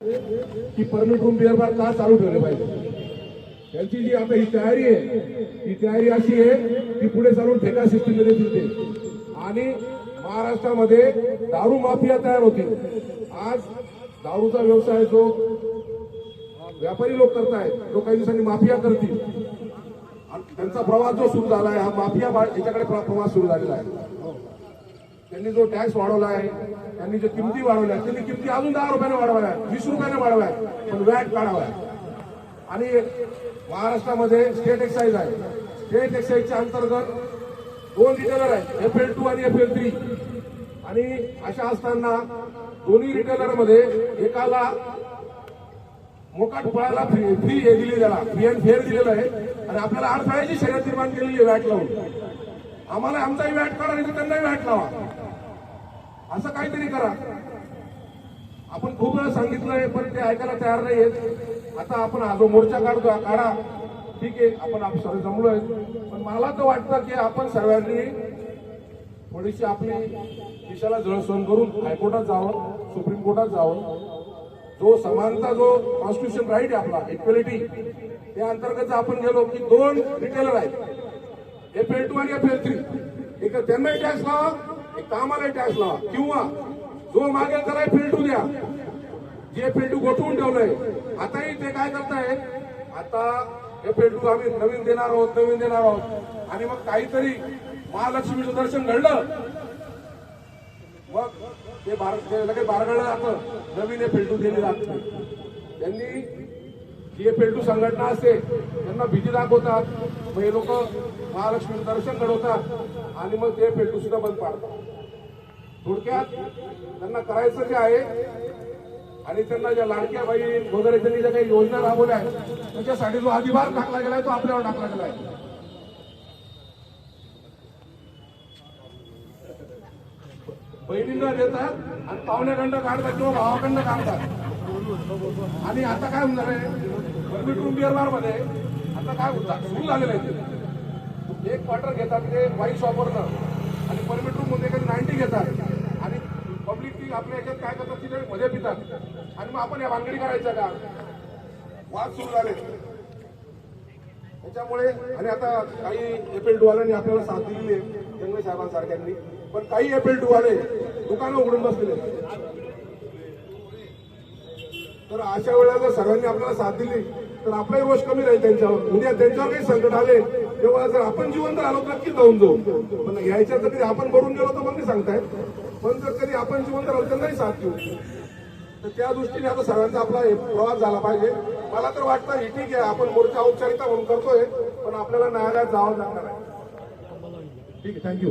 की permit room beer bar का चालू ठेवले पाहिजे? त्यांची जी आता ही तयारी आहे ही तयारी अशी आहे की पुढे चालून ठेका सिस्टीममध्ये फिरते. आणि महाराष्ट्रामध्ये दारू माफिया तयार होती आज दारूचा व्यवसाय जो व्यापारी लोक करतायत तो काही दिवसांनी माफिया करतील त्यांचा प्रवास जो सुरू झाला आहे हा माफिया याच्याकडे प्रवास सुरू झालेला आहे. त्यांनी जो टॅक्स वाढवला आहे त्यांनी जे किमती वाढवल्या त्यांनी किमती अजून दहा रुपयाने वाढवल्या वीस रुपयाने वाढवाय पण वॅट काढावाय. आणि महाराष्ट्रामध्ये स्टेट एक्साईज आहे. स्टेट एक्साईजच्या अंतर्गत दोन रिटेलर आहेत एफ एल टू आणि एफ एल थ्री आणि अशा असताना दोन्ही रिटेलरमध्ये एकाला मोकाट फळाला फ्री फ्री हे दिली त्याला फ्री अँड फेअर दिलेलं आहे. आणि आपल्याला अडथळ्याची शर्यत निर्माण केलेली आहे वॅट लावून. आम्हाला आमचाही वॅट काढा नाही त्यांनाही वॅट लावा. असं काहीतरी करा. आपण खूप वेळा सांगितलंय पण ते ऐकायला तयार नाही आहेत आता आपण हा जो मोर्चा काढतो हा काढा. ठीक आहे आपण आपण सर्व जमलोय. पण मला तर वाटतं की आपण सर्वांनी थोडीशी आपली दिशाला जळसण करून हायकोर्टात जावं सुप्रीम कोर्टात जावं. जो समानता जो कॉन्स्टिट्यूशन राईट आहे आपला इक्वेलिटी त्या अंतर्गत आपण गेलो की दोन रिटेलर आहेत. एफ एल टू आणि एफ एल थ्री एक त्यांनाही टॅक्स लावा एक कामालाही टॅक्स लावा. किंवा जो मागेल त्याला एफ टू द्या. जे एफएल टू गोठवून ठेवलंय. आताही ते काय करताय आता एफएल टू आम्ही नवीन देणार आहोत नवीन देणार आहोत. आणि मग काहीतरी महालक्ष्मीचं दर्शन घडलं. मग ते बार लगेच बारगळलं जातं. नवीन हे टू दिली जात त्यांनी जे पेल्टू संघटना असते त्यांना भीती दाखवतात. मग हे लोक महालक्ष्मी दर्शन घडवतात आणि मग ते पेल्टू सुद्धा बंद पाडतात. थोडक्यात त्यांना करायचं जे आहे आणि त्यांना ज्या लाडक्या बाई वगैरे त्यांनी ज्या काही योजना राबवल्या आहेत त्याच्यासाठी जो अधिभार टाकला गेलाय तो आपल्यावर टाकला गेलाय. बहिणींना देतात आणि पाहुण्याकडनं काढतात किंवा भावाकडनं काढतात. आणि आता काय होणार आहे? परमिट रूम बिअरमध्ये आता काय होतं? सुरू झालेलं आहे ते. एक क्वार्टर घेतात ते वाईट वापरणं आणि परमिट रूममध्ये कधी नाईन्टी घेतात. आणि पब्लिक ती आपल्या याच्यात काय करतात तिथे? मध्ये पितात. आणि मग आपण या भानगडी करायच्या का? वाद सुरू झाले. त्याच्यामुळे आणि आता काही एपीएल डुवाल्यांनी आपल्याला साथ दिलेली आहे जंगल साहेबांसारख्यांनी. पण काही एपेल डुवाले दुकानं उघडून बसलेले तर अशा वेळेला जर सर्वांनी आपल्याला साथ दिली. तर आपलाही रोष कमी राहील त्यांच्यावर. उद्या त्यांच्यावर काही संकट आले तेव्हा जर आपण जिवंत आलो तर नक्कीच जाऊन जाऊ. पण यायच्या जर कधी आपण भरून गेलो तर मग नाही सांगतायत. पण जर कधी आपण जिवंत राहिलो त्यांनाही साथ देऊ. तर त्या दृष्टीने आता सर्वांचा आपला प्रवास झाला पाहिजे. मला तर वाटतं हे ठीक आहे आपण मोर्चा औपचारिकता म्हणून करतोय पण आपल्याला न्यायालयात जावं लागणार आहे. ठीक आहे थँक्यू